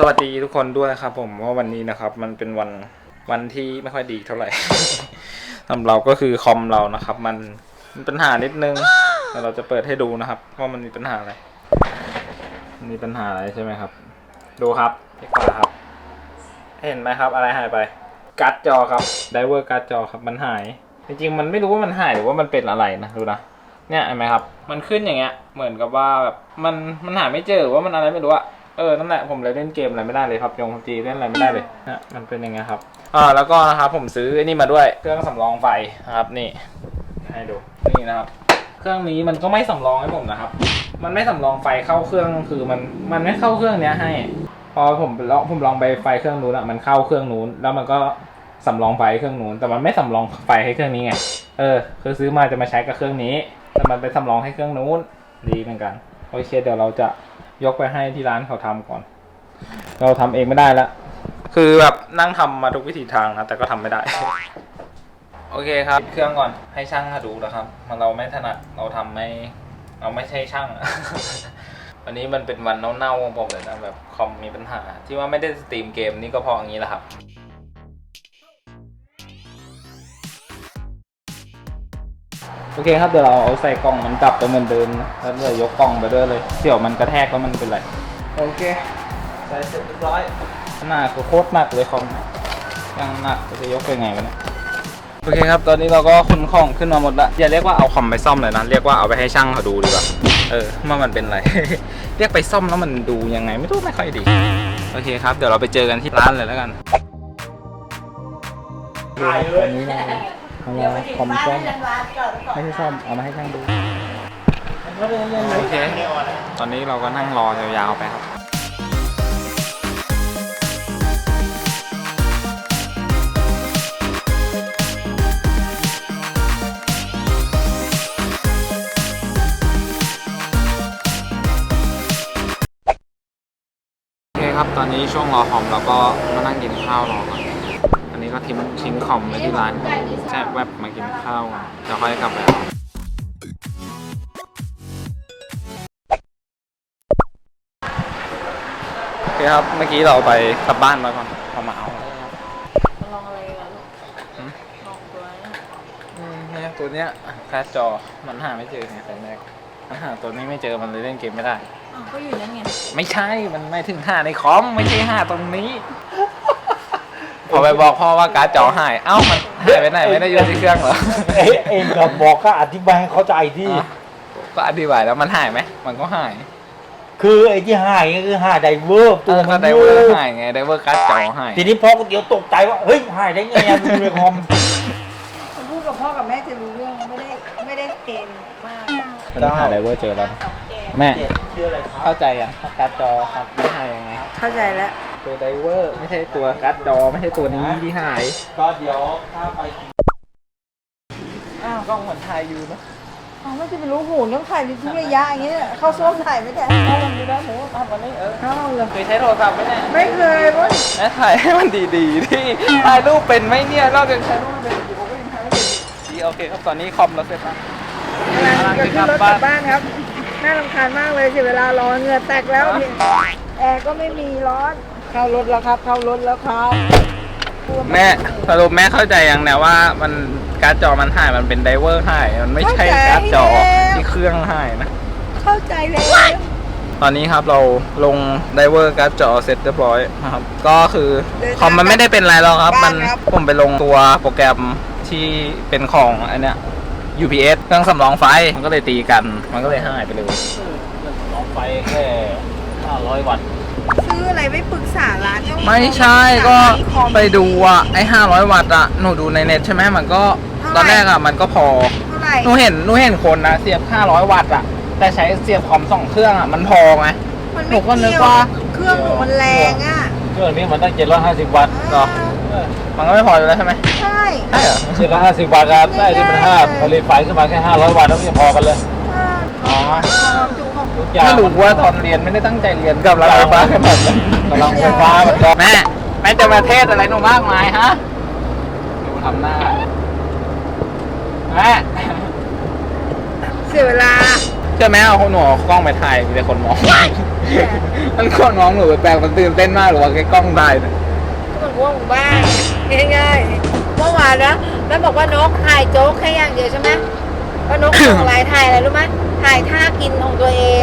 สวัสดีทุกคนด้วยครับ ผมว่าวันนี้นะครับ มันเป็นวันวันที่ไม่ค่อยดีเท่าไหร่สำหรับเราก็คือคอมเรานะครับ มันมันปัญหานิดนึงแต่เราจะเปิดให้ดูนะครับว่ามันมีปัญหาอะไรมันมีปัญหาอะไรใช่ไหมครับ ดูครับดีกว่าครับ เห็นไหมครับ อะไรหายไปการ์ดจอครับไดเวอร์การ์ดจอครับมันหาย จริงๆมันไม่รู้ว่ามันหายหรือว่ามันเป็นอะไรนะดูนะเนี่ยเห็นไหมครับ มันขึ้นอย่างเงี้ย เหมือนกับว่าแบบมันมันหาไม่เจอว่ามันอะไรไม่รู้อะ เออ นั่นแหละ ผมเลยเล่นเกมอะไรไม่ได้เลยครับยงจีเล่นอะไรไม่ได้เลยนะมันเป็นยังไงครับ อ่า แล้วก็นะครับผมซื้อไอ้นี่มาด้วย เครื่องสำรองไฟนะครับนี่ ให้ดู นี่นะครับ เครื่องนี้มันก็ไม่สำรองให้ผมนะครับ มันไม่สำรองไฟเข้าเครื่อง คือมัน มันไม่เข้าเครื่องเนี้ยให้ พอผมลองผมลองไปไฟเครื่องนู้นอะมันเข้าเครื่องนู้น แล้วมันก็สำรองไฟเครื่องนู้น แต่มันไม่สำรองไฟให้เครื่องนี้ไง เออ คือซื้อมาจะมาใช้กับเครื่องนี้ แต่มันไปสำรองให้เครื่องนู้น ดีเหมือนกัน โอเค เดี๋ยวเราจะ ยกไปให้ที่ร้านเขาทำก่อน เราทำเองไม่ได้ละคือแบบนั่งทำมาทุกวิถีทางนะแต่ก็ทำไม่ได้ โอเคครับเครื่องก่อนให้ช่างมาดูนะครับ มันเราไม่ถนัดเราทำไม่ เราไม่ใช่ช่างวันนี้มันเป็นวันเน่าๆของผมเลยนะแบบคอมมีปัญหา ที่ว่าไม่ได้สตรีมเกมนี่ก็พออย่างนี้แหละครับ โอเคครับเดี๋ยวเราเอาใส่กล่องมันกลับไปเหมือนเดิมนะแล้วเลยยกกล่องไปด้วยเลยเสี่ยวมันกระแทกแล้วมันเป็นไรโอเคใส่เสร็จเรียบร้อยหน้าคือโคตรหนักเลยคอมยังหนักจะยกไปไงวะเนี่ยโอเคครับ ตอนนี้เราก็ขนของขึ้นมาหมดละอย่าเรียกว่าเอาคอมไปซ่อมเลยนะ เรียกว่าเอาไปให้ช่างเขาดูดีกว่า เออว่ามันเป็นอะไร เรียกไปซ่อมแล้วมันดูยังไงไม่รู้ไม่ค่อยดี โอเคครับ เดี๋ยวเราไปเจอกันที่ร้านเลยแล้วกันวันนี้เรา เอามาคอมซ่อมไม่ใช่ซ่อมเอามาให้ช่างดูโอเค ตอนนี้เราก็นั่งรอยาวๆไปครับ โอเคครับ ตอนนี้ช่วงรอคอมเราก็มานั่งกินข้าวรอก่อนอั นี้ก็ทิ้งทิ้งคอมไว้ที่ร้านแช่แวบมากินข้าวก่อนเดี๋ยวค่อยกลับไปโอเคครับ เมื่อกี้เราไปกลับบ้านมาก่อนพอมาเอาลองอะไรกันลูกลองตัวนี้เนี่ยตัวเนี้ยการ์ดจอมันหาไม่เจอไงตอนแรกมันหาตัวนี้ไม่เจอมันเลยเล่นเกมไม่ได้อ้าวก็อยู่นั่นไง ไม่ใช่ มันไม่ถึงห้าในคอม ไม่ใช่ห้าตรงนี้ พอไปบอกพ่อว่าการ์ดจอหาย เอ้ามันหายไปไหนไม่ได้อยู่ที่เครื่องเหรอเอ้ยเองก็บอกก็อธิบายให้เข้าใจที่ อะก็อธิบายแล้วมันหายไหม มันก็หายคือไอ้ที่หายก็คือหายไดเวอร์เอตัวอมัก็นไดเวอร์หายไงไดเวอร์การ์ดจอหายทีนี้พ่อก็เดี๋ยวตกใจว่าเฮ้ยหายได้ไงอะมันอยู่ในคอมพูดกับพ่อกับแม่จะรู้เรื่องไม่ได้ไม่ได้เกณฑ์มากตอนนี้หาไดเวอร์เจอแล้วแม่ ชื่ออะไรครับเข้าใจอะการ์ดจอครับไม่หายยังไง เข้าใจแล้ว ตัวไดเวอร์ ไม่ใช่ตัวการ์ดจอไม่ใช่ตัวนี้ที่หาย ก็เดี๋ยวถ้าไป อ้าวกล้องเหมือนถ่ายอยู่นะอ๋อไม่จะไปรู้หูต้องถ่ายทุกระยะอย่างเงี้ยเข้าส้วมถ่ายไม่ได้เข้าลองดูนะหมูทำวันนี้เออเข้าเลยเคยใช้โทรศัพท์ไหมเนี่ยไม่เคยเว้ยแม่ถ่ายให้มันดีๆที่ถ่ายรูปเป็นไหมเนี่ยนอกจากใช้รูปเป็นอยู่ผมก็ยังถ่ายไม่เป็นดีโอเคครับตอนนี้คอมเราเสร็จแล้วกำลังจะขึ้นรถกลับบ้านครับน่ารำคาญมากเลยเสียเวลารอเหงื่อแตกแล้วเนี่ยแอร์ก็ไม่มีร้อน เข้ารถแล้วครับ เข้ารถแล้วครับกลัวแม่สรุปแม่เข้าใจยังเนี่ยว่ามันการ์ดจอมันหายมันเป็นไดเวอร์หายมันไม่ใช่การ์ดจอที่เครื่องหายนะ เข้าใจแล้วตอนนี้ครับเราลงไดเวอร์การ์ดจอเสร็จเรียบร้อยนะครับ ก็คือคอมมันไม่ได้เป็นไรหรอกครับ มันผมไปลงตัวโปรแกรมที่เป็นของอันเนี้ย UPS เครื่องสำรองไฟมันก็เลยตีกัน มันก็เลยหายไปเลยลองไปแค่500วัตต์ ซื้ออะไรไม่ปรึกษาร้านก็ไม่ใช่ก็ไปดูอะไอ้ห้าร้อยวัตต์อะหนูดูในเน็ตใช่ไหมมันก็ตอนแรกอะมันก็พอ เท่าไหร่หนูเห็นหนูเห็นคนนะเสียบห้าร้อยวัตต์อะแต่ใช้เสียบคอมสองเครื่องอะมันพอไง มันหนูไม่ก็นึกเกี่ยวว่า เครื่องหนูมันแรงอะเครื่องนี้มันตั้ง750 วัตต์เหรอเออมันก็ไม่พออยู่แล้วใช่ไหมใช่ใช่เหรอ750 วัตต์ครับได้ที่มัน5ผลิตไฟขึ้นมาแค่ 500 วัตต์แล้วมันจะพอกันเลย อ๋อความจุ ของทุกอย่างไม่รู้ว่าตอนเรียนไม่ได้ตั้งใจเรียนกับรถไฟฟ้าขนาดนั้นกำลังไฟฟ้ามันก็แม่แม่จะมาเทศอะไรหนูมากมายฮะดูทำหน้าแม่เสียเวลาเชื่อไหมเอาหนูเอากล้องไปถ่ายมีแต่คนมองมันคนมองหนูแปลกๆมันตื่นเต้นมากหรือว่าแค่กล้องได้เนี่ยก็มันว่างบ้านง่ายๆเมื่อวานนะแล้วบอกว่านกถ่ายโจ๊กแค่อย่างเดียวใช่ไหมว่านกส่งไลน์ ถ่ายอะไรรู้ไหมถ่ายท่ากินของตัวเอง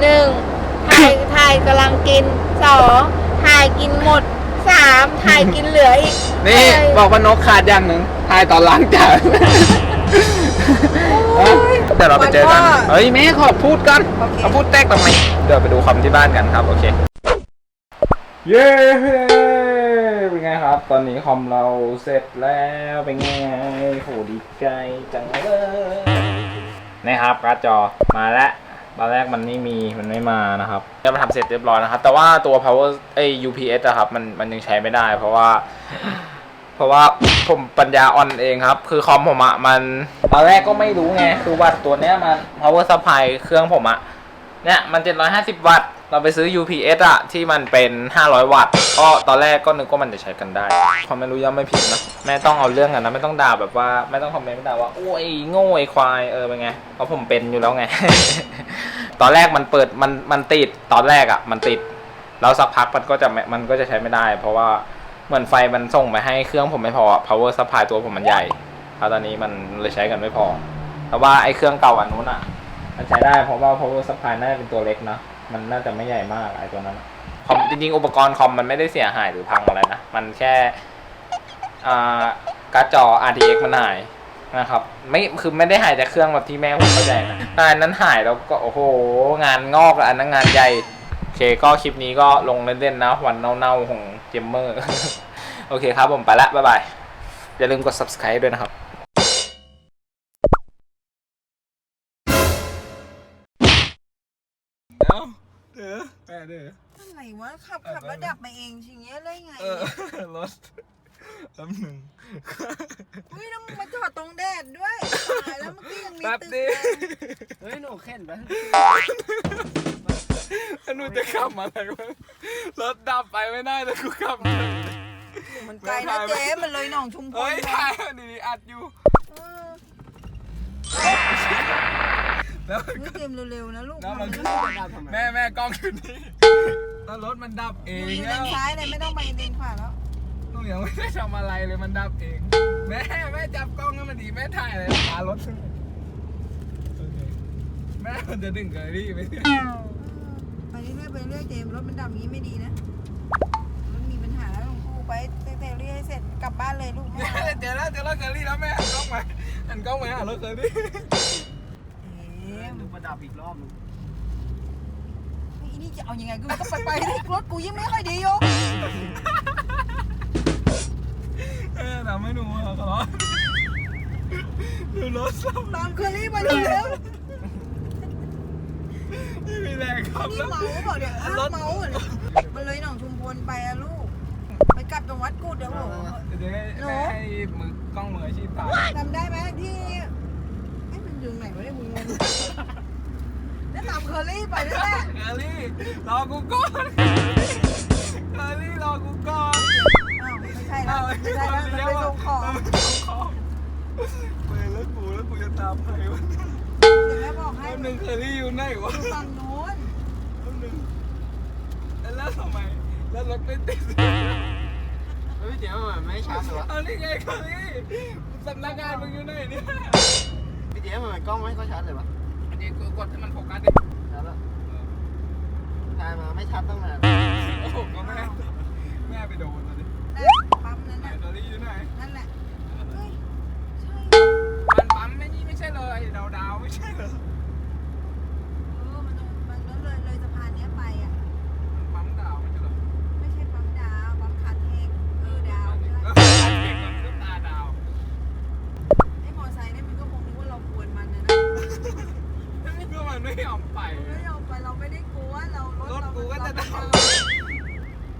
หนึ่งถ่ายถ่ายกำลังกินสองถ่ายกินหมดสามถ่ายกินเหลืออีกนี่ถ่ายบอกว่านกขาดอย่างหนึ่งถ่ายตอนล้างจานโอ้ยเดี๋ยวเราไปเจอกัน มันก็เฮ้ยแม่ขอพูดกันโอเค เอาพูดแตกทำไมเดี๋ยวไปดูคอมที่บ้านกันครับ โอเค เย้เป็นไงครับ ตอนนี้คอมเราเสร็จแล้วเป็นไงโหดีใจจังเลย นะครับการ์ดจอมาแล้วตอนแรกมันไม่มีมันไม่มานะครับจะมาทำเสร็จเรียบร้อยนะครับ แต่ว่าตัว power ไอ้ UPS อะครับมันมันยังใช้ไม่ได้ เพราะว่า เพราะว่าผมปัญญาออนเองครับ คือคอมผมอะมันตอนแรกก็ไม่รู้ไง คือวัตต์ตัวเนี้ยมัน power supply เครื่องผมอะเนี่ยมัน 750 วัตต์ เราไปซื้อ UPS อะที่มันเป็น 500 วัตต์ก็ตอนแรกก็นึกว่ามันจะใช้กันได้พอไม่รู้ย่อมไม่ผิดนะแม่ต้องเอาเรื่องกันนะไม่ต้องด่าแบบว่าไม่ต้องคอมเมนต์ไม่ด่าว่าโอ้ยโง่ไอ้ควายเออเป็นไงเพราะผมเป็นอยู่แล้วไง ตอนแรกมันเปิดมันมันติดตอนแรกอะมันติดแล้วสักพักมันก็จะมันก็จะใช้ไม่ได้ เพราะว่าเหมือนไฟมันส่งไปให้เครื่องผมไม่พอ power supply ตัวผมมันใหญ่แล้วตอนนี้มันเลยใช้กันไม่พอแต่ว่าไอ้เครื่องเก่าอันนู้นอะมันใช้ได้เพราะว่า power supply น่าจะเป็นตัวเล็กเนาะ มันน่าจะไม่ใหญ่มากไอ้ตัวนั้นอะคอมจริงๆอุปกรณ์คอมมันไม่ได้เสียหายหรือพังอะไรนะ มันแค่อ่าการ์ดจอ RTX มันหายนะครับ ไม่คือไม่ได้หายจากเครื่องแบบที่แม่ผมเข้าใจนะแต่อันนั้นหายแล้วก็โอ้โห งานงอกอะอันนั้นงานใหญ่โอเคก็คลิปนี้ก็ลงเล่นๆนะวันเน่าๆของเจมเมอร์ โอเคครับผมไปละบ๊ายบายอย่าลืมกด subscribe ด้วยนะครับ ดี๋ยวแม่เดี๋ยวอะไรวะขับขับแล้วดับมาเองอย่างเงี้ยได้ไงเออรถแป๊บหนึ่งอุ้ยแล้วมึงมาจอดตรงแดดด้วยตายแล้วเมื่อกี้ยังมีแป๊บตึกดิเฮ้ยหนูเข็นไปแล้วหนูจะขับมาอะไรวะรถดับไปไม่ได้แต่กูขับมามันไกลนะเจ๊มันเลยหนองชุมพลเฮ้ยไปถ่ายดีๆอัดอยู่ แล้วเฮ้ยเตรียมเร็วๆนะลูกแล้วมันมันก็ไม่ได้แม่แม่กล้องอยู่นี่แล้วรถมันดับเออยู่งเลแล้วนซ้ายเลยไม่ต้องไปเลนขวาแล้วหนูยังไม่ได้ทำอะไรเลยมันดับเอง แม่แม่จับกล้องให้มันดีแม่ถ่ายเลยพารถขึ้นโอเคแม่มันจะดึงเกอรี่ไปเนี่ยไปเรื่อยๆไปเรื่อยเจมส์รถมันดับอย่างนี้ไม่ดีนะมันมีปัญหาแล้วหลวงปู่ไปเตะๆเรื่อยๆเสร็จกลับบ้านเลยลูกเจอแล้วเจอแล้วเกอรี่แล้วแม่หันกล้องมาหันกล้องมาหารถเกอรี่ เอ็มหนูประดับอีกรอบหนึงอีนี่จะเอายังไงกูก็ไปไปๆดิรถกูยังไม่ค่อยดีอยู่เออทำให้หนูหัวร้อนดูรถซ่อมตามเคอรี่ไปเลยแล้วไม่มีแรงขับนี่แล้วเมาเปล่าเนี่ยอ้าวเมาเหรอเนี่ยมันเลยหนองชุมพลไปอะลูก ไปกลับจังหวัดกูดเดี๋ยวโอ้โหเดี๋ยวให้ให้มือกล้องมืออาชีพถ่ายจำได้ไหมที่ไอ้ยมันอยู่ไหนวะเนี่ยมึงงงแล้วตามเคอรี่ไปนั่นแหละเกอรี่รอกูก่อนเกอรี่รอกูก่อนอ้าวไม่ใช่แล้วไม่ใช่แล้วมันไปส่งของของไปแล้วกูแล้วกูจะตามใครวะเดี๋ยวแม่บอกให้แป๊บนึงเกอรี่อยู่ไหนวะอยู่ฝั่งโน้นแป๊บนึงแล้วทำไมแล้วรถไม่ติดเฮ้ยเดี๋ยวมันไม่ชัดเหรอวะเอานี่ไงเกอรี่สำนักงานมึงอยู่ไหนเนี่ยพี่เดี๋ยวมันกล้องไม่ค่อยชัดเลยวะอันนี้กูกดให้มันโฟกัสดิชัดแล้วถ่ายมาไม่ชัดตั้งนานโอ้โหก็แม่แม่ไปโดนเลยดิน่ะปั๊มนั้นไหนน่ะเกอรี่อยู่ไหนนั่นแหละเฮ้ยใช่มันปั๊มไม่นี่ไม่ใช่เลยดาวดาวๆไม่ใช่เลย ไม่ยอมไป ไม่ยอมไปเราไม่ได้กลัวเรารถรถเรากูก็จะเราดาวเรา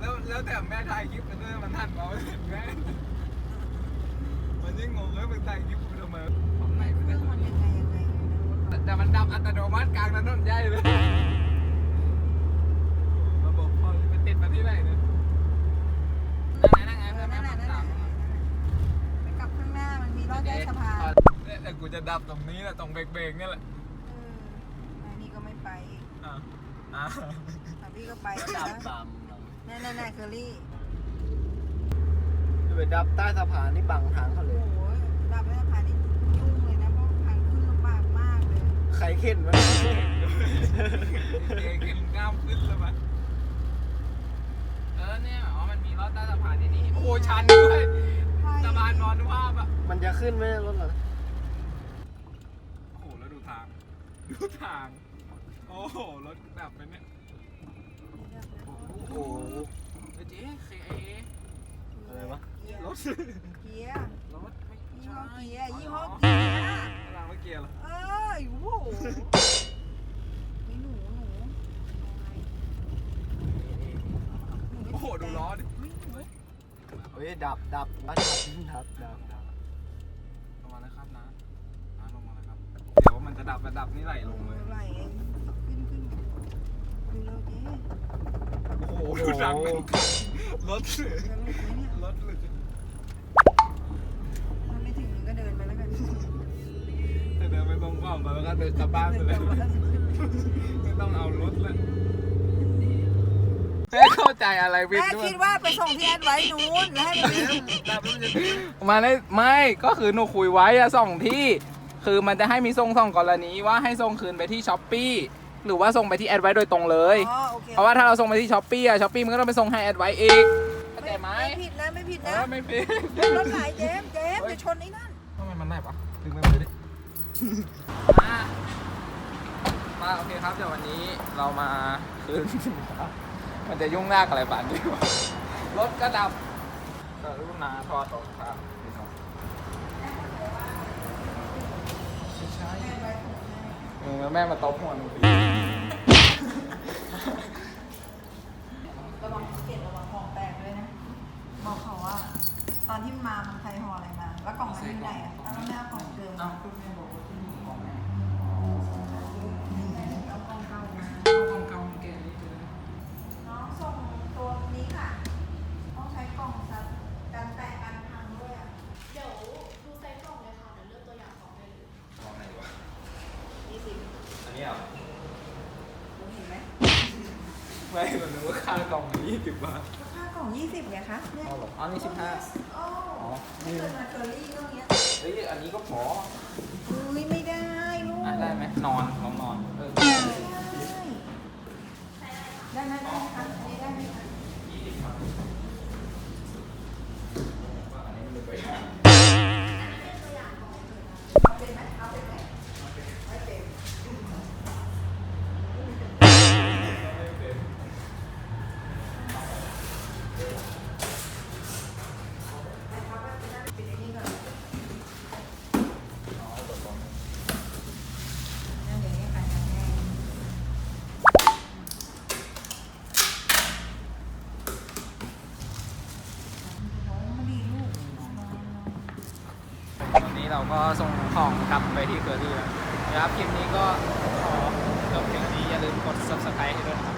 แล้วแล้วแต่แม่ถ่ายคลิปมันด้วยมันทันมาไม่เห็นแม่มันยิ่งงงเลยมันถ่ายคลิปกูทำไมของไหนเคไม่รื่องได้ มันยังไงยังไงแต่แต่มันดับอัตโนมัติกลางถนนใหญ่เลยระบบพอไปติดมาที่ไหนเนี่ยนั่งไงนั่งไงเออนั่นแหละนั่นแหละไปกลับข้างหน้ามันมีรอดใต้สะพาน เนี่ยแต่กูจะดับตรงนี้แหละตรงเบรกๆเนี่ยแหละเออ อ่าอะพี่ก็ไปดันะบตามหลังแน่ๆๆเคอรี่จะไปดับใต้สะพานนี่บังทางเขาเลโอ้ยโหดับไม่ได้พานี่ยุ่งเลยนะเพราะทางขึ้นลำบากมากเลยใครเข็นวะเด็กกินกล้ามขึ้นแล้วมั้ยเออเนี่ยอ๋อมันมีรถใต้สะพานที่นี่โอ้โหชันด้วยสะพานนอนภาพอะมันจะขึ้นไหมรถเหรอโอ้โหแล้วดูทาง ดูทางโอ้โห รถดับไปเนี่ย โอ้โหเออเจ๊ KIA อะไรวะ รถ เกียร์รถไม่ยี่ใช่ห้อเกียร์ยี่ห้อเกียร์รางไม่เกียร์เหรอเอ้ยโอ้โหนี่หนูหนูโอ้โห ดูล้อดิเฮ้ยดับดับดับดับดับดับลงมาแล้วครับนะนะลงมาแล้วครับ เดี๋ยวมันจะดับระดับนี่ไหลลงเลย ไหลขึ้นขึ้นดูเร็วเจ๊ โอ้โหดูทางเป็นรถจะหลุดไหมเนี่ยรถหลุดถ้าไม่ถึงก็เดินไปแล้วกันจะเดินไปตรงกล่องแล้วก็เดินกลับบ้านไปเลยไม่ต้องเอารถแล้วไม่เข้าใจอะไรวิทแม่ย์ด้วยคิดว่าไปส่งที่แอดไว้นู้นแล้วให้ไปวิ่งมาได้ไม่ก็คือหนูคุยไว้อะสองที่ คือมันจะให้มีส่งสองกรณีว่าให้ส่งคืนไปที่ช้อปปี้ หรือว่าส่งไปที่แอดไว้โดยตรงเลย อ๋อโอเคเพราะว่าถ้าเราส่งไปที่ช้อปปี้อะช้อปปี้มันก็ต้องไปส่งให้แอดไว้อีกเข้าใจไหมไม่ผิดนะไม่ผิดเอนะอไม่ผิดรถไหลเจมส์เจมส์จะชนไอ้นั่นทำไมมันได้ปะดึงไปเลยดิมามาโอเคครับเดี๋ยววันนี้เรามาคืนสินค้ามันจะยุ่งยากอะไรป่านนี้วะรถก็ดับกรุณาถอดออกครับไม่ถอดไม่ใช่ เออแม่มาตบหัวหนูดิระวังเกตระวังของแตกเลยนะ บอกเขาว่า ตอนที่มาเมืองไทยห่ออะไรมา แล้วกล่องมันอยู่ไหนอะเอาแล้วแม่เอากล่องเดิม เอ้าคุณแม่บอกว่าที่นี่ของแม่ เอากล่องเก่ามา เอาของเก่าของแกนี่ไปเลย น้องส่งตัวนี้ค่ะ ต้องใช้กล่องซับกันแตกกันพังด้วยอะ เดี๋ยวดูไซส์กล่องเลยค่ะ เดี๋ยวเลือกตัวอย่างกล่องได้เลย ของไหนวะ ยี่สิบ อันนี้เหรอ คุณเห็นไหม ไม่มันนึกว่าค่ากล่องยี่สิบบาทค่ากล่องยี่สิบไงคะเนี่ยเอาเหรออ๋อนี่สิบห้าอ๋ออ๋อถ้าเกิดมาเกอรี่ก็เนี้ยเฮ้ยอันนี้ก็พออุ้ยไม่ได้ลูกอะได้ไหมนอนลองนอนเออได้ได้ไหมได้ไหมคะอันนี้ได้ไหมคะยี่สิบครับอันนี้มันไปหาเนี้เราก็ส่งของกลับไปที่เคอรี่แล้วนะครับคลิปนี้ก็ขอจบเพียงเท่านี้อย่าลืมกด subscribe ให้ด้วยนะครับ